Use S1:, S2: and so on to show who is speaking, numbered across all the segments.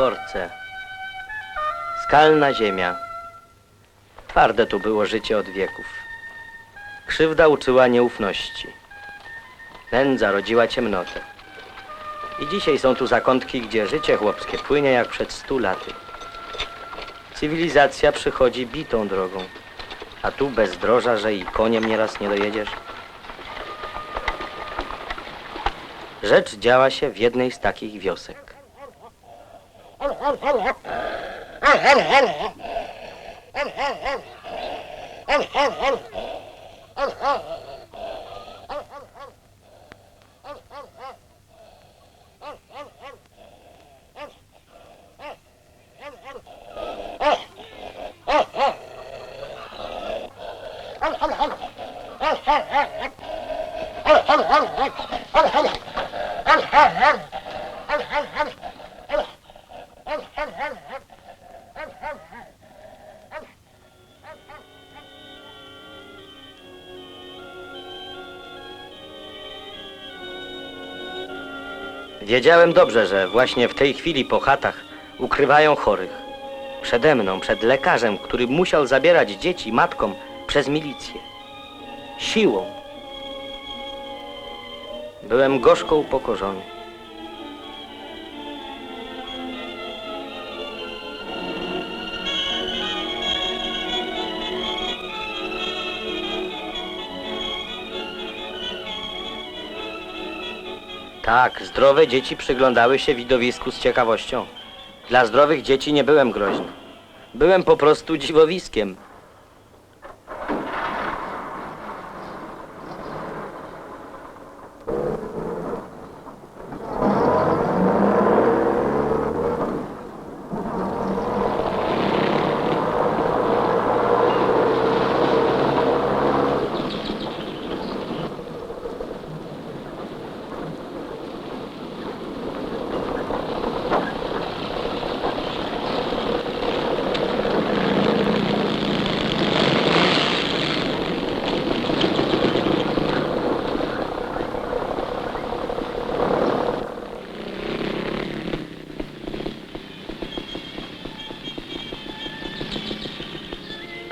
S1: Gorce. Skalna ziemia. Twarde tu było życie od wieków. Krzywda uczyła nieufności. Nędza rodziła ciemnotę. I dzisiaj są tu zakątki, gdzie życie chłopskie płynie jak przed stu laty. Cywilizacja przychodzi bitą drogą, a tu bezdroża, że i koniem nieraz nie dojedziesz. Rzecz działa się w jednej z takich wiosek. Oh, Wiedziałem dobrze, że właśnie w tej chwili po chatach ukrywają chorych. Przede mną, przed lekarzem, który musiał zabierać dzieci matkom przez milicję. Siłą. Byłem gorzko upokorzony. Tak, zdrowe dzieci przyglądały się widowisku z ciekawością. Dla zdrowych dzieci nie byłem groźny. Byłem po prostu dziwowiskiem.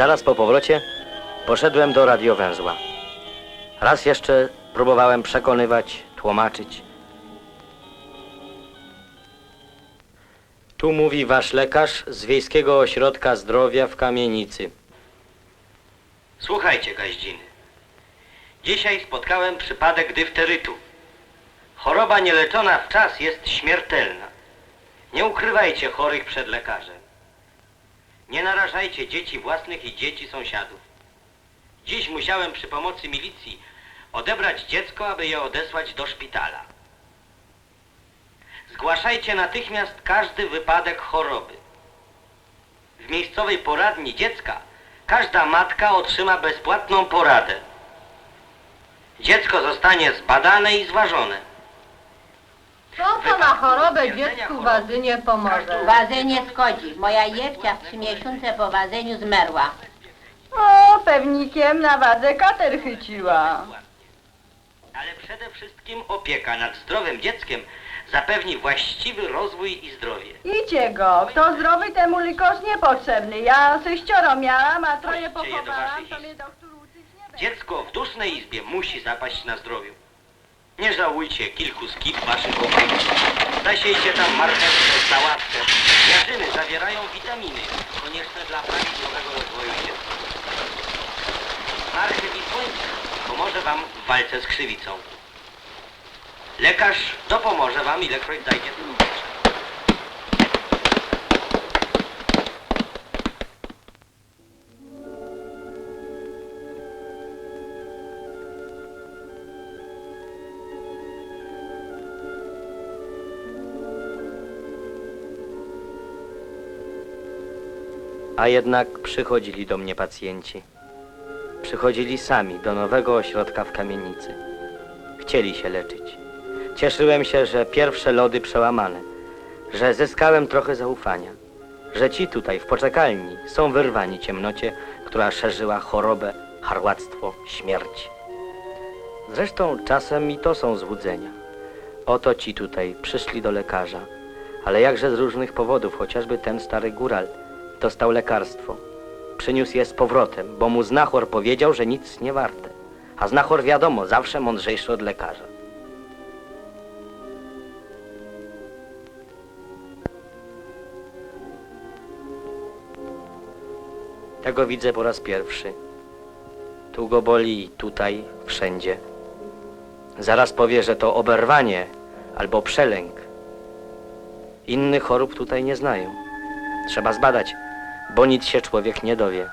S1: Zaraz po powrocie poszedłem do radiowęzła. Raz jeszcze próbowałem przekonywać, tłumaczyć. Tu mówi wasz lekarz z Wiejskiego Ośrodka Zdrowia w Kamienicy. Słuchajcie, gaździny. Dzisiaj spotkałem przypadek difterytu. Choroba nieleczona w czas jest śmiertelna. Nie ukrywajcie chorych przed lekarzem. Nie narażajcie dzieci własnych i dzieci sąsiadów. Dziś musiałem przy pomocy milicji odebrać dziecko, aby je odesłać do szpitala. Zgłaszajcie natychmiast każdy wypadek choroby. W miejscowej poradni dziecka każda matka otrzyma bezpłatną poradę. Dziecko zostanie zbadane i zważone.
S2: Co to na chorobę dziecku w wazy nie pomoże?
S3: Wazy nie szkodzi. Moja jewcia w trzy miesiące po wazeniu zmerła.
S2: O, pewnikiem na wadze kater chyciła.
S1: Ale przede wszystkim opieka nad zdrowym dzieckiem zapewni właściwy rozwój i zdrowie.
S2: Idzie go, kto zdrowy temu lekarz niepotrzebny. Ja sześcioro miałam, a troje
S1: Chodźcie je do
S2: pochowałam,
S1: waszej
S2: to mnie doktor uczyć nie będzie.
S1: Dziecko w dusznej izbie musi zapaść na zdrowiu. Nie żałujcie kilku skip waszych opieków. Zasiejcie tam marchewkę, sałatkę. Jarzyny zawierają witaminy konieczne dla prawidłowego rozwoju dziecka. Marchew i słońce pomoże wam w walce z krzywicą. Lekarz dopomoże wam, ilekroć zajdzie to A jednak przychodzili do mnie pacjenci. Przychodzili sami do nowego ośrodka w kamienicy. Chcieli się leczyć. Cieszyłem się, że pierwsze lody przełamane, że zyskałem trochę zaufania, że ci tutaj w poczekalni są wyrwani ciemnocie, która szerzyła chorobę, harłactwo, śmierć. Zresztą czasem i to są złudzenia. Oto ci tutaj przyszli do lekarza, ale jakże z różnych powodów, chociażby ten stary góral dostał lekarstwo. Przyniósł je z powrotem, bo mu znachor powiedział, że nic nie warte. A znachor wiadomo, zawsze mądrzejszy od lekarza. Tego widzę po raz pierwszy. Tu go boli, tutaj, wszędzie. Zaraz powie, że to oberwanie albo przelęk. Innych chorób tutaj nie znają. Trzeba zbadać, bo nic się człowiek nie dowie.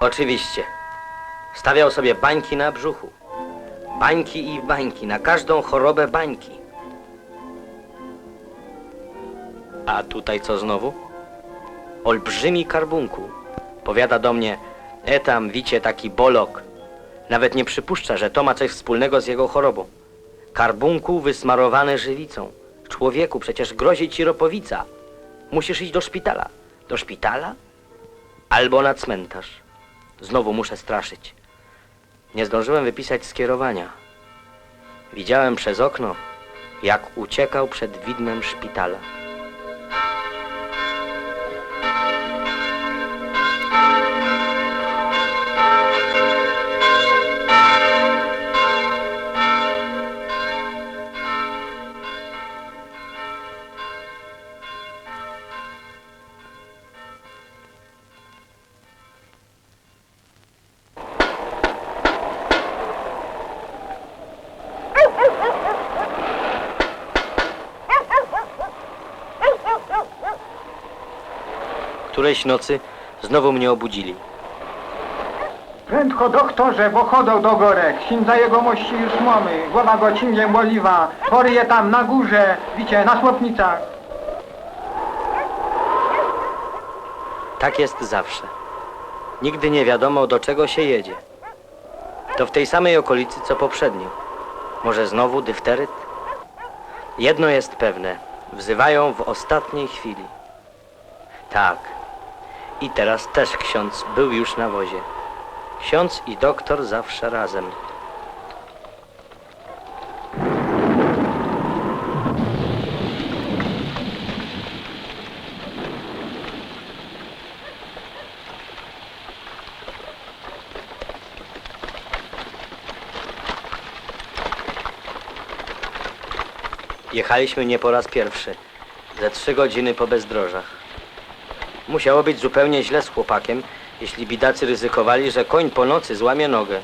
S1: Oczywiście. Stawiał sobie bańki na brzuchu. Bańki i bańki, na każdą chorobę bańki. A tutaj co znowu? Olbrzymi karbunkuł. Powiada do mnie, e tam, wicie, taki bolok. Nawet nie przypuszcza, że to ma coś wspólnego z jego chorobą. Karbunkuł wysmarowany żywicą. Człowieku, przecież grozi ci ropowica. Musisz iść do szpitala. Do szpitala? Albo na cmentarz. Znowu muszę straszyć. Nie zdążyłem wypisać skierowania. Widziałem przez okno, jak uciekał przed widmem szpitala. Którejś nocy znowu mnie obudzili.
S4: Prędko doktorze, bo chodzą do gorek. Księdza jego mości już mamy. Głowa go cingiem boliwa. Chory je tam na górze. Wicie, na Słopnicach.
S1: Tak jest zawsze. Nigdy nie wiadomo, do czego się jedzie. To w tej samej okolicy, co poprzednio. Może znowu dyfteryt? Jedno jest pewne. Wzywają w ostatniej chwili. Tak. I teraz też ksiądz był już na wozie. Ksiądz i doktor zawsze razem. Jechaliśmy nie po raz pierwszy. Ze trzy godziny po bezdrożach. Musiało być zupełnie źle z chłopakiem, jeśli bidacy ryzykowali, że koń po nocy złamie nogę.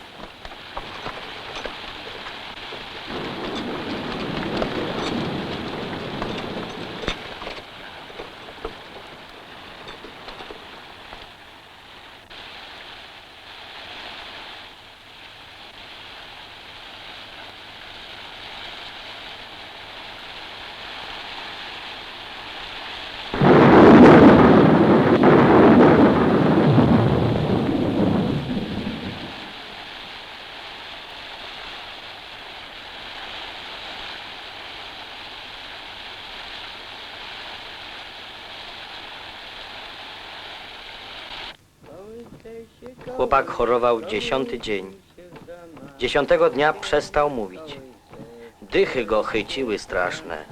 S1: Chłopak chorował dziesiąty dzień. Dziesiątego dnia przestał mówić. Dychy go chyciły straszne.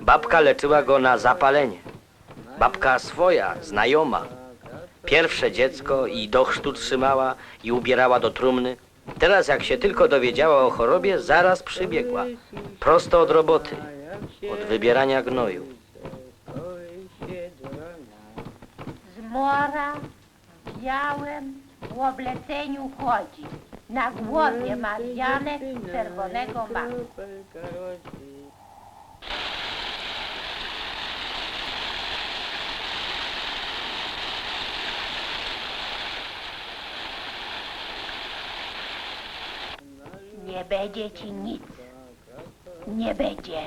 S1: Babka leczyła go na zapalenie. Babka swoja, znajoma. Pierwsze dziecko i do chrztu trzymała i ubierała do trumny. Teraz jak się tylko dowiedziała o chorobie, zaraz przybiegła. Prosto od roboty, od wybierania gnoju.
S3: Zmora w białym obleceniu chodzi. Na głowie ma wianek czerwonego maku. Nie będzie ci nic. Nie będzie.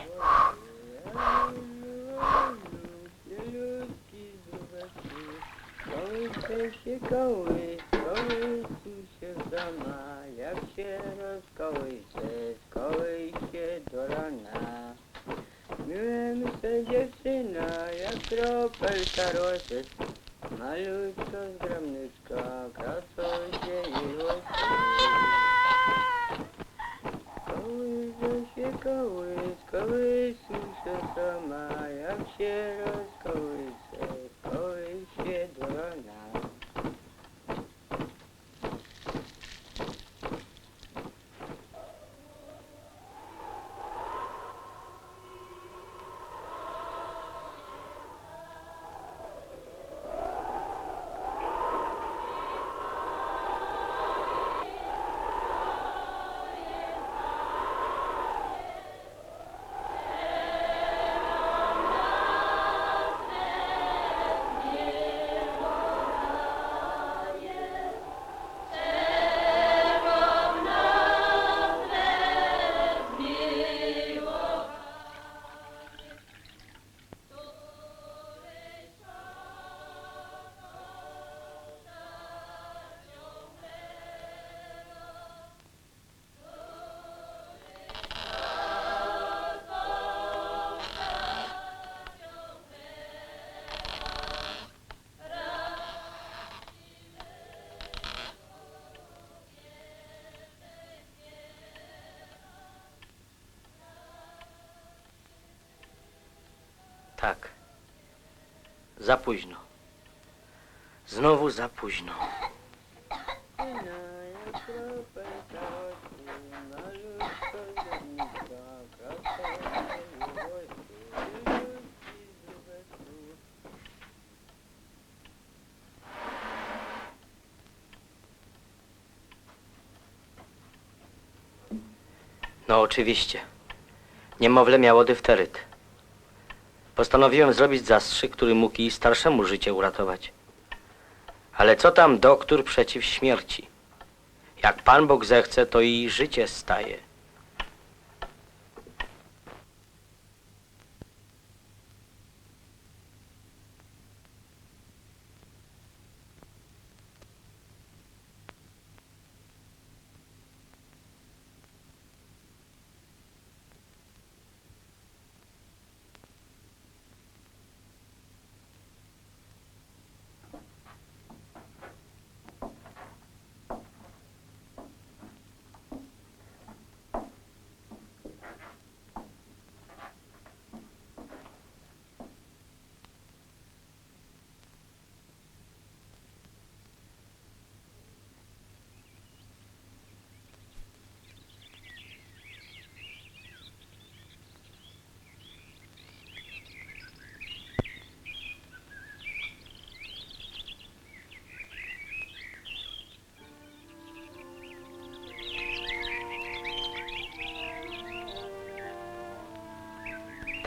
S5: Kołysze się koły, kołysu się doma, jak się rozkołysze, kołyś się do rana. Myłem Krasna dziewczyna, jak kropelka rosy. Malutko zgromniczka, krasą się jej łosy. Kołysze się kołys, kołysu
S1: Za późno. Znowu za późno. No oczywiście. Niemowlę miało dyfteryt. Postanowiłem zrobić zastrzyk, który mógł i starszemu życie uratować. Ale co tam doktor przeciw śmierci? Jak Pan Bóg zechce, to i życie staje.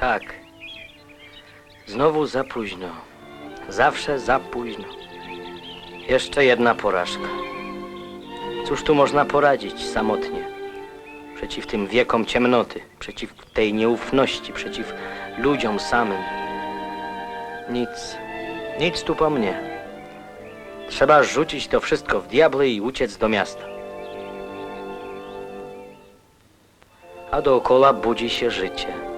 S1: Tak. Znowu za późno. Zawsze za późno. Jeszcze jedna porażka. Cóż tu można poradzić samotnie? Przeciw tym wiekom ciemnoty, przeciw tej nieufności, przeciw ludziom samym. Nic, nic tu po mnie. Trzeba rzucić to wszystko w diable i uciec do miasta. A dookoła budzi się życie.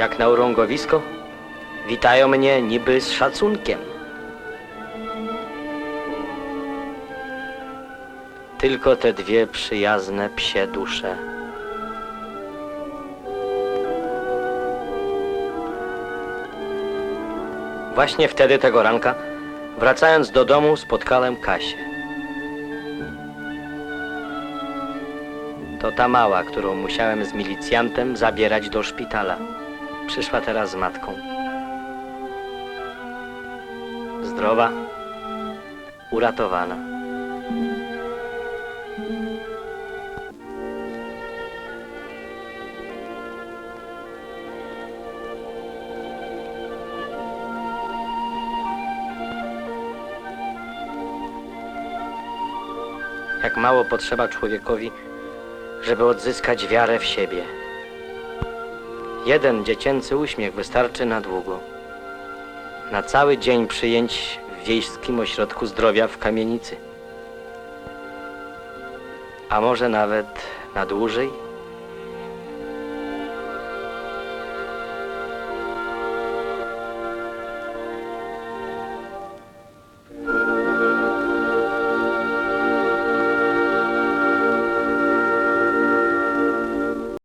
S1: Jak na urągowisko, witają mnie niby z szacunkiem. Tylko te dwie przyjazne psie dusze. Właśnie wtedy tego ranka, wracając do domu, spotkałem Kasię. To ta mała, którą musiałem z milicjantem zabierać do szpitala. Przyszła teraz z matką. Zdrowa, uratowana. Jak mało potrzeba człowiekowi, żeby odzyskać wiarę w siebie. Jeden dziecięcy uśmiech wystarczy na długo. Na cały dzień przyjęć w wiejskim ośrodku zdrowia w kamienicy. A może nawet na dłużej?